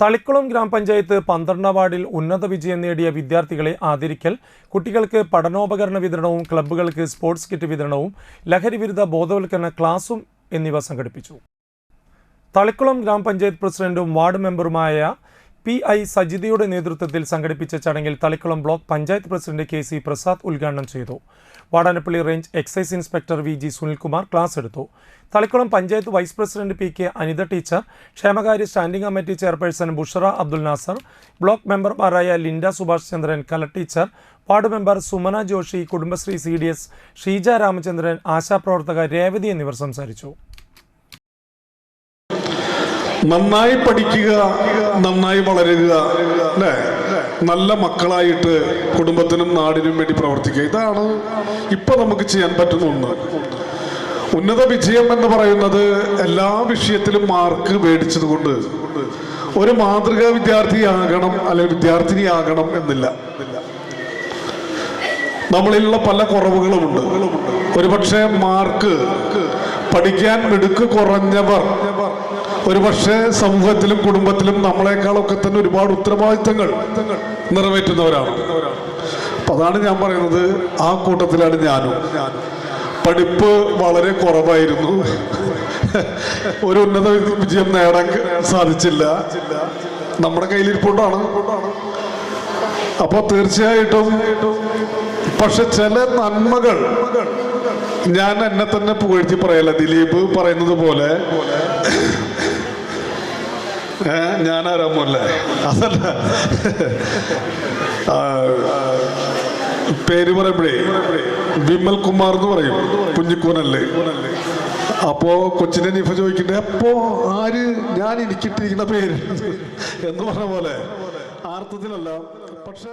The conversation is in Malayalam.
തളിക്കുളം ഗ്രാമപഞ്ചായത്ത് പന്ത്രണ്ടാം വാർഡിൽ ഉന്നത വിജയം നേടിയ വിദ്യാർത്ഥികളെ ആദരിക്കൽ കുട്ടികൾക്ക് പഠനോപകരണ വിതരണവും ക്ലബ്ബുകൾക്ക് സ്പോർട്സ് കിറ്റ് വിതരണവും ലഹരിവിരുദ്ധ ബോധവൽക്കരണ ക്ലാസും എന്നിവ സംഘടിപ്പിച്ചു. തളിക്കുളം ഗ്രാമപഞ്ചായത്ത് പ്രസിഡന്റും വാർഡ് മെമ്പറുമായ പി ഐ സജിതയുടെ നേതൃത്വത്തിൽ സംഘടിപ്പിച്ച ചടങ്ങിൽ Thalikulam block panchayat president K C Prasad ഉദ്ഘാടനം ചെയ്തു. Vadanappally range excise inspector V G Sunilkumar class എടുത്തു. Thalikulam panchayat vice president P K Anitha teacher ക്ഷേമകാര്യ standing committee chairperson Bushra Abdul Nasser block മെമ്പർമാരായ Linda Subhash Chandran Kala teacher ward member Sumana Joshi Kudumbashree C D S Sheeja Ramachandran ആശാപ്രവർത്തക Revathi എന്നിവർ സംസാരിച്ചു. നന്നായി പഠിക്കുക നന്നായി വളരുക അല്ലേ? നല്ല മക്കളായിട്ട് കുടുംബത്തിനും നാടിനും വേണ്ടി പ്രവർത്തിക്കുക. ഇതാണ് ഇപ്പൊ നമുക്ക് ചെയ്യാൻ പറ്റുന്ന ഒന്ന്. ഉന്നത വിജയം എന്ന് പറയുന്നത് എല്ലാ വിഷയത്തിലും മാർക്ക് മേടിച്ചത് കൊണ്ട് ഒരു മാതൃകാ വിദ്യാർത്ഥിയാകണം അല്ലെങ്കിൽ വിദ്യാർത്ഥിനിയാകണം എന്നില്ല. നമ്മളിലുള്ള പല കുറവുകളുമുണ്ട്. ഒരുപക്ഷെ മാർക്ക് പഠിക്കാൻ മിടുക്ക് കുറഞ്ഞവർ ഒരുപക്ഷെ സമൂഹത്തിലും കുടുംബത്തിലും നമ്മളെക്കാളൊക്കെ തന്നെ ഒരുപാട് ഉത്തരവാദിത്തങ്ങൾ നിറവേറ്റുന്നവരാണ്. അപ്പൊ അതാണ് ഞാൻ പറയുന്നത്. ആ കൂട്ടത്തിലാണ് ഞാനും. പഠിപ്പ് വളരെ കുറവായിരുന്നു. ഒരു ഉന്നത വിജയം നേടാൻ സാധിച്ചില്ല. നമ്മുടെ കയ്യിലിരിപ്പോണ്ടാണ്. അപ്പൊ തീർച്ചയായിട്ടും പക്ഷെ ചില നന്മകൾ ഞാൻ എന്നെ തന്നെ പുകഴ്ത്തി പറയല്ല ദിലീപ് പറയുന്നത് പോലെ ഏ, ഞാനാരാമല്ലേ അതല്ല. പേര് പറയുമ്പോഴേ വിമൽ കുമാർ എന്ന് പറയും. കുഞ്ഞിക്കൂനല്ലേ. അപ്പോ കൊച്ചിനെ നിഫ ചോദിക്കട്ടെ അപ്പോ ആര് ഞാൻ എനിക്കിട്ടിരിക്കുന്ന പേര്? എന്ന് പറഞ്ഞ പോലെ. ആർത്ഥത്തിലല്ല പക്ഷേ